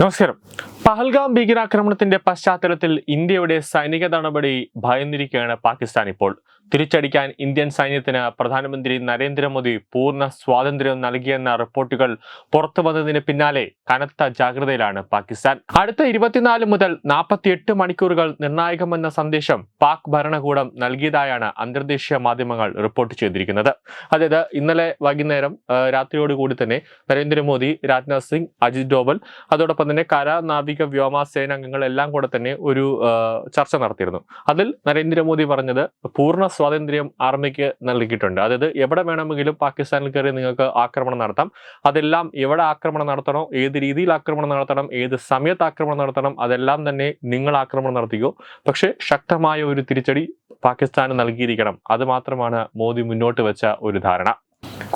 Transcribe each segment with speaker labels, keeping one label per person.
Speaker 1: നമസ്കാരം. പഹൽഗാം ഭീകരാക്രമണത്തിന്റെ പശ്ചാത്തലത്തിൽ ഇന്ത്യയുടെ സൈനിക നടപടി ഭയന്നിരിക്കുകയാണ് പാകിസ്ഥാൻ ഇപ്പോൾ. തിരിച്ചടിക്കാൻ ഇന്ത്യൻ സൈന്യത്തിന് പ്രധാനമന്ത്രി നരേന്ദ്രമോദി പൂർണ സ്വാതന്ത്ര്യം നൽകിയെന്ന റിപ്പോർട്ടുകൾ പുറത്തു വന്നതിന് പിന്നാലെ കനത്ത ജാഗ്രതയിലാണ് പാകിസ്ഥാൻ. അടുത്ത ഇരുപത്തിനാല് മുതൽ നാൽപ്പത്തിയെട്ട് മണിക്കൂറുകൾ നിർണായകമെന്ന സന്ദേശം പാക് ഭരണകൂടം നൽകിയതായാണ് അന്തർദേശീയ മാധ്യമങ്ങൾ റിപ്പോർട്ട് ചെയ്തിരിക്കുന്നത്. അതായത് ഇന്നലെ വൈകുന്നേരം രാത്രിയോടുകൂടി തന്നെ നരേന്ദ്രമോദി രാജ്നാഥ് സിംഗ് അജിത് ഡോവൽ അതോടൊപ്പം തന്നെ കര നാവിക വ്യോമസേന അംഗങ്ങൾ അംഗങ്ങളെല്ലാം കൂടെ തന്നെ ഒരു ചർച്ച നടത്തിയിരുന്നു. അതിൽ നരേന്ദ്രമോദി പറഞ്ഞത് പൂർണ സ്വാതന്ത്ര്യം ആർമിക്ക് നൽകിയിട്ടുണ്ട്. അതായത് എവിടെ വേണമെങ്കിലും പാകിസ്ഥാനിൽ കയറി നിങ്ങൾക്ക് ആക്രമണം നടത്താം. അതെല്ലാം എവിടെ ആക്രമണം നടത്തണോ ഏത് രീതിയിൽ ആക്രമണം നടത്തണം ഏത് സമയത്ത് ആക്രമണം നടത്തണം അതെല്ലാം തന്നെ നിങ്ങൾ ആക്രമണം നടത്തിക്കോ. പക്ഷേ ശക്തമായ ഒരു തിരിച്ചടി പാകിസ്ഥാന് നൽകിയിരിക്കണം. അത് മാത്രമാണ് മോദി മുന്നോട്ട് വെച്ച ഒരു ധാരണ.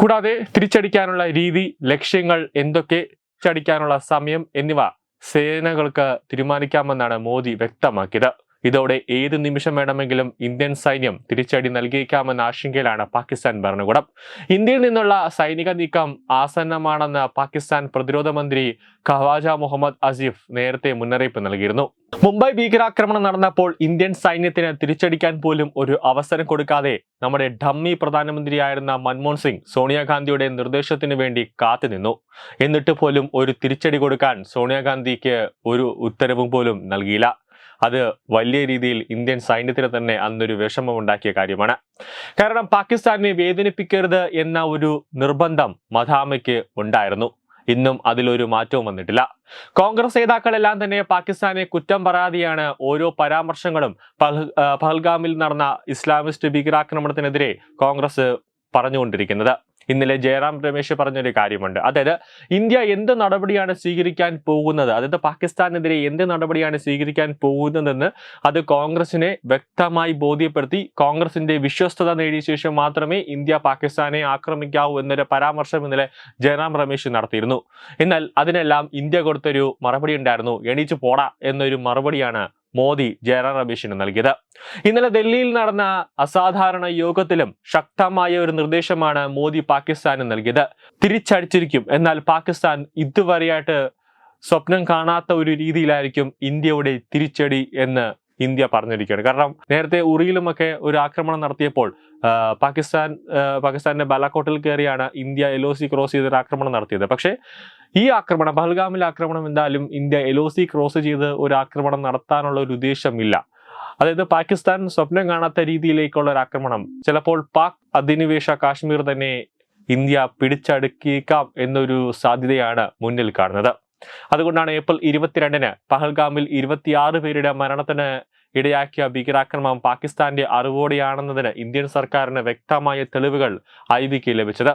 Speaker 1: കൂടാതെ തിരിച്ചടിക്കാനുള്ള രീതി ലക്ഷ്യങ്ങൾ എന്തൊക്കെ തിരിച്ചടിക്കാനുള്ള സമയം എന്നിവ സേനകൾക്ക് തീരുമാനിക്കാമെന്നാണ് മോദി വ്യക്തമാക്കിയത്. ഇതോടെ ഏത് നിമിഷം വേണമെങ്കിലും ഇന്ത്യൻ സൈന്യം തിരിച്ചടി നൽകിയേക്കാമെന്ന ആശങ്കയിലാണ് പാകിസ്ഥാൻ ഭരണകൂടം. ഇന്ത്യയിൽ നിന്നുള്ള സൈനിക നീക്കം ആസന്നമാണെന്ന് പാകിസ്ഥാൻ പ്രതിരോധ മന്ത്രി ഖവാജ മുഹമ്മദ് അസീഫ് നേരത്തെ മുന്നറിയിപ്പ് നൽകിയിരുന്നു. മുംബൈ ഭീകരാക്രമണം നടന്നപ്പോൾ ഇന്ത്യൻ സൈന്യത്തിന് തിരിച്ചടിക്കാൻ പോലും ഒരു അവസരം കൊടുക്കാതെ നമ്മുടെ ഡമ്മി പ്രധാനമന്ത്രിയായിരുന്ന മൻമോഹൻ സിംഗ് സോണിയാഗാന്ധിയുടെ നിർദ്ദേശത്തിന് വേണ്ടി കാത്തുനിന്നു എന്നിട്ട് പോലും ഒരു തിരിച്ചടി കൊടുക്കാൻ സോണിയാഗാന്ധിക്ക് ഒരു ഉത്തരവും പോലും നൽകിയില്ല. അത് വലിയ രീതിയിൽ ഇന്ത്യൻ സൈന്യത്തിന് തന്നെ അന്നൊരു വിഷമമുണ്ടാക്കിയ കാര്യമാണ്. കാരണം പാകിസ്ഥാനെ വേദനിപ്പിക്കരുത് എന്ന ഒരു നിർബന്ധം മധാമയ്ക്ക് ഉണ്ടായിരുന്നു. ഇന്നും അതിലൊരു മാറ്റവും വന്നിട്ടില്ല. കോൺഗ്രസ് നേതാക്കളെല്ലാം തന്നെ പാകിസ്ഥാനെ കുറ്റം പറയാതെയാണ് ഓരോ പരാമർശങ്ങളും പഹൽ- പഹൽഗാമിൽ നടന്ന ഇസ്ലാമിസ്റ്റ് ഭീകരാക്രമണത്തിനെതിരെ കോൺഗ്രസ് പറഞ്ഞുകൊണ്ടിരിക്കുന്നത്. ഇന്നലെ ജയറാം രമേശ് പറഞ്ഞൊരു കാര്യമുണ്ട്. അതായത് ഇന്ത്യ എന്ത് നടപടിയാണ് സ്വീകരിക്കാൻ പോകുന്നത്? അതായത് പാകിസ്ഥാനെതിരെ എന്ത് നടപടിയാണ് സ്വീകരിക്കാൻ പോകുന്നതെന്ന് അത് കോൺഗ്രസിനെ വ്യക്തമായി ബോധ്യപ്പെടുത്തി. കോൺഗ്രസിന്റെ വിശ്വസ്തത നേടിയ ശേഷം മാത്രമേ ഇന്ത്യ പാകിസ്ഥാനെ ആക്രമിക്കാവൂ എന്നൊരു പരാമർശം ഇന്നലെ ജയറാം രമേശ് നടത്തിയിരുന്നു. എന്നാൽ അതിനെല്ലാം ഇന്ത്യ കൊടുത്തൊരു മറുപടി ഉണ്ടായിരുന്നു. എണീച്ചു പോടാ എന്നൊരു മറുപടിയാണ് മോദി ജയറാം രമേശിന് നൽകിയത്. ഇന്നലെ ഡൽഹിയിൽ നടന്ന അസാധാരണ യോഗത്തിലും ശക്തമായ ഒരു നിർദ്ദേശമാണ് മോദി പാകിസ്ഥാന് നൽകിയത്. തിരിച്ചടിച്ചിരിക്കും. എന്നാൽ പാകിസ്ഥാൻ ഇതുവരെയായിട്ട് സ്വപ്നം കാണാത്ത ഒരു രീതിയിലായിരിക്കും ഇന്ത്യയുടെ തിരിച്ചടി എന്ന് ഇന്ത്യ പറഞ്ഞിരിക്കുകയാണ്. കാരണം നേരത്തെ ഉറിയിലുമൊക്കെ ഒരു ആക്രമണം നടത്തിയപ്പോൾ പാകിസ്ഥാൻ പാകിസ്ഥാന്റെ ബാലാക്കോട്ടിൽ കയറിയാണ് India L O C cross ചെയ്തൊരു ആക്രമണം നടത്തിയത്. പക്ഷേ ഈ ആക്രമണം പഹൽഗാമിലെ ആക്രമണം എന്തായാലും India L O C cross ചെയ്ത് ഒരു ആക്രമണം നടത്താനുള്ള ഒരു ഉദ്ദേശമില്ല. അതായത് പാകിസ്ഥാൻ സ്വപ്നം കാണാത്ത രീതിയിലേക്കുള്ള ഒരു ആക്രമണം. ചിലപ്പോൾ പാക് അധിനിവേശ കാശ്മീർ തന്നെ ഇന്ത്യ പിടിച്ചടുക്കിയേക്കാം എന്നൊരു സാധ്യതയാണ് മുന്നിൽ കാണുന്നത്. അതുകൊണ്ടാണ് ഏപ്രിൽ ഇരുപത്തിരണ്ടിന് പഹൽഗാമിൽ ഇരുപത്തിയാറ് പേരുടെ മരണത്തിന് ഇടയാക്കിയ ഭീകരാക്രമണം പാകിസ്ഥാന്റെ അറിവോടെയാണെന്നതിന് ഇന്ത്യൻ സർക്കാരിന് വ്യക്തമായ തെളിവുകൾ ഐ ബിക്ക് ലഭിച്ചത്.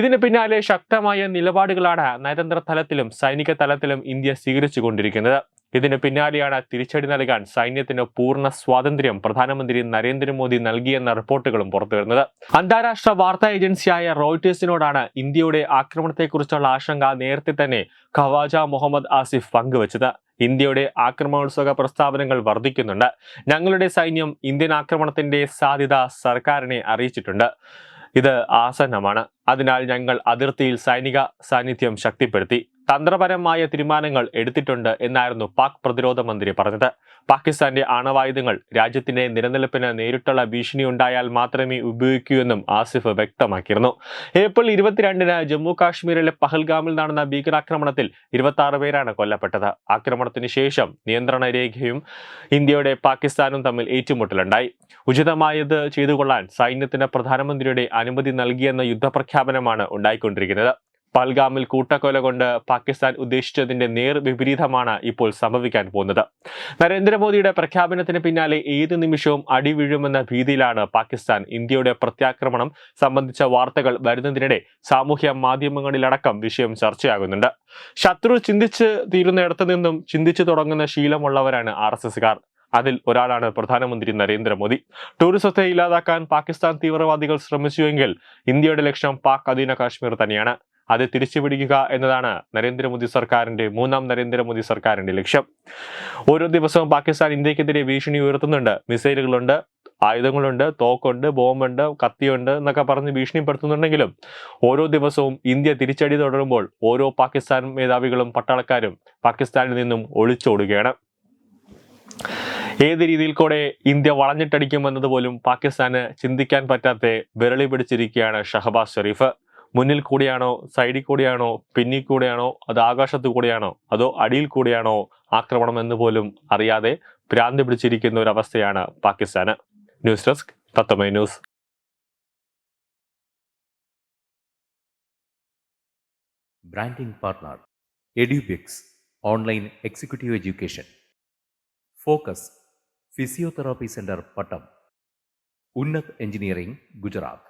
Speaker 1: ഇതിന് പിന്നാലെ ശക്തമായ നിലപാടുകളാണ് നയതന്ത്ര തലത്തിലും സൈനിക തലത്തിലും ഇന്ത്യ സ്വീകരിച്ചുകൊണ്ടിരിക്കുന്നത് ഇതിന് പിന്നാലെയാണ് തിരിച്ചടി നൽകാൻ സൈന്യത്തിന് പൂർണ സ്വാതന്ത്ര്യം പ്രധാനമന്ത്രി നരേന്ദ്രമോദി നൽകിയെന്ന റിപ്പോർട്ടുകളും പുറത്തുവരുന്നത്. അന്താരാഷ്ട്ര വാർത്താ ഏജൻസിയായ റോയിട്ടേഴ്സിനോടാണ് ഇന്ത്യയുടെ ആക്രമണത്തെക്കുറിച്ചുള്ള ആശങ്ക നേരത്തെ തന്നെ ഖവാജ മുഹമ്മദ് ആസിഫ് പങ്കുവച്ചത്. ഇന്ത്യയുടെ ആക്രമണോത്സുക പ്രസ്താവനകൾ വർദ്ധിക്കുന്നുണ്ട് ഞങ്ങളുടെ സൈന്യം ഇന്ത്യൻ ആക്രമണത്തിന്റെ സാധ്യത സർക്കാരിനെ അറിയിച്ചിട്ടുണ്ട്. ഇത് ആസന്നമാണ്. അതിനാൽ ഞങ്ങൾ അതിർത്തിയിൽ സൈനിക സാന്നിധ്യം ശക്തിപ്പെടുത്തി. തന്ത്രപരമായ തീരുമാനങ്ങൾ എടുത്തിട്ടുണ്ട് എന്നായിരുന്നു പാക് പ്രതിരോധ മന്ത്രി പറഞ്ഞത്. പാകിസ്ഥാന്റെ ആണവായുധങ്ങൾ രാജ്യത്തിന്റെ നിലനിൽപ്പിന് നേരിട്ടുള്ള ഭീഷണി ഉണ്ടായാൽ മാത്രമേ ഉപയോഗിക്കൂ എന്നും ആസിഫ് വ്യക്തമാക്കിയിരുന്നു. ഏപ്രിൽ ഇരുപത്തിരണ്ടിന് ജമ്മു കാശ്മീരിലെ പഹൽഗാമിൽ നടന്ന ഭീകരാക്രമണത്തിൽ ഇരുപത്തി പേരാണ് കൊല്ലപ്പെട്ടത്. ആക്രമണത്തിന് ശേഷം നിയന്ത്രണ രേഖയും ഇന്ത്യയുടെ പാകിസ്ഥാനും തമ്മിൽ ഏറ്റുമുട്ടലുണ്ടായി. ഉചിതമായത് ചെയ്തുകൊള്ളാൻ സൈന്യത്തിന് പ്രധാനമന്ത്രിയുടെ അനുമതി നൽകിയെന്ന യുദ്ധപ്രഖ്യാപനമാണ് ഉണ്ടായിക്കൊണ്ടിരിക്കുന്നത്. പൽഗാമിൽ കൂട്ടക്കൊല കൊണ്ട് പാകിസ്ഥാൻ ഉദ്ദേശിച്ചതിന്റെ നേർ വിപരീതമാണ് ഇപ്പോൾ സംഭവിക്കാൻ പോകുന്നത്. നരേന്ദ്രമോദിയുടെ പ്രഖ്യാപനത്തിന് പിന്നാലെ ഏത് നിമിഷവും അടി വീഴുമെന്ന ഭീതിയിലാണ് പാകിസ്ഥാൻ. ഇന്ത്യയുടെ പ്രത്യാക്രമണം സംബന്ധിച്ച വാർത്തകൾ വരുന്നതിനിടെ സാമൂഹ്യ മാധ്യമങ്ങളിലടക്കം വിഷയം ചർച്ചയാകുന്നുണ്ട്. ശത്രു ചിന്തിച്ച് തീരുന്നിടത്തു നിന്നും ചിന്തിച്ചു തുടങ്ങുന്ന ശീലമുള്ളവരാണ് ആർ എസ് അതിൽ ഒരാളാണ് പ്രധാനമന്ത്രി നരേന്ദ്രമോദി. ടൂറിസത്തെ ഇല്ലാതാക്കാൻ പാകിസ്ഥാൻ തീവ്രവാദികൾ ശ്രമിച്ചുവെങ്കിൽ ഇന്ത്യയുടെ ലക്ഷ്യം പാക് അധീന കാശ്മീർ തന്നെയാണ്. അത് തിരിച്ചുപിടിക്കുക എന്നതാണ് നരേന്ദ്രമോദി സർക്കാരിന്റെ മൂന്നാം നരേന്ദ്രമോദി സർക്കാരിന്റെ ലക്ഷ്യം. ഓരോ ദിവസവും പാകിസ്ഥാൻ ഇന്ത്യക്കെതിരെ ഭീഷണി ഉയർത്തുന്നുണ്ട്. മിസൈലുകളുണ്ട് ആയുധങ്ങളുണ്ട് തോക്കുണ്ട് ബോംബുണ്ട് കത്തിയുണ്ട് എന്നൊക്കെ പറഞ്ഞ് ഭീഷണിപ്പെടുത്തുന്നുണ്ടെങ്കിലും ഓരോ ദിവസവും ഇന്ത്യ തിരിച്ചടി തുടരുമ്പോൾ ഓരോ പാകിസ്ഥാൻ മേധാവികളും പട്ടാളക്കാരും പാകിസ്ഥാനിൽ നിന്നും ഒളിച്ചോടുകയാണ്. ഏത് രീതിയിൽ കൂടെ ഇന്ത്യ വളഞ്ഞിട്ടടിക്കുമെന്നത് പോലും പാകിസ്ഥാന് ചിന്തിക്കാൻ പറ്റാത്ത വിരളി പിടിച്ചിരിക്കുകയാണ് ഷഹബാസ് ഷെരീഫ്. മുന്നിൽ കൂടിയാണോ സൈഡിൽ കൂടിയാണോ പിന്നിൽ കൂടിയാണോ അത് ആകാശത്ത് കൂടിയാണോ അതോ അടിയിൽ കൂടിയാണോ ആക്രമണം എന്ന് പോലും അറിയാതെ ഭ്രാന്തി പിടിച്ചിരിക്കുന്ന ഒരു അവസ്ഥയാണ് പാകിസ്ഥാന്. News desk തത്തമൈ news.
Speaker 2: Branding partner online executive education focus physiotherapy centre Pattom engineering Gujarat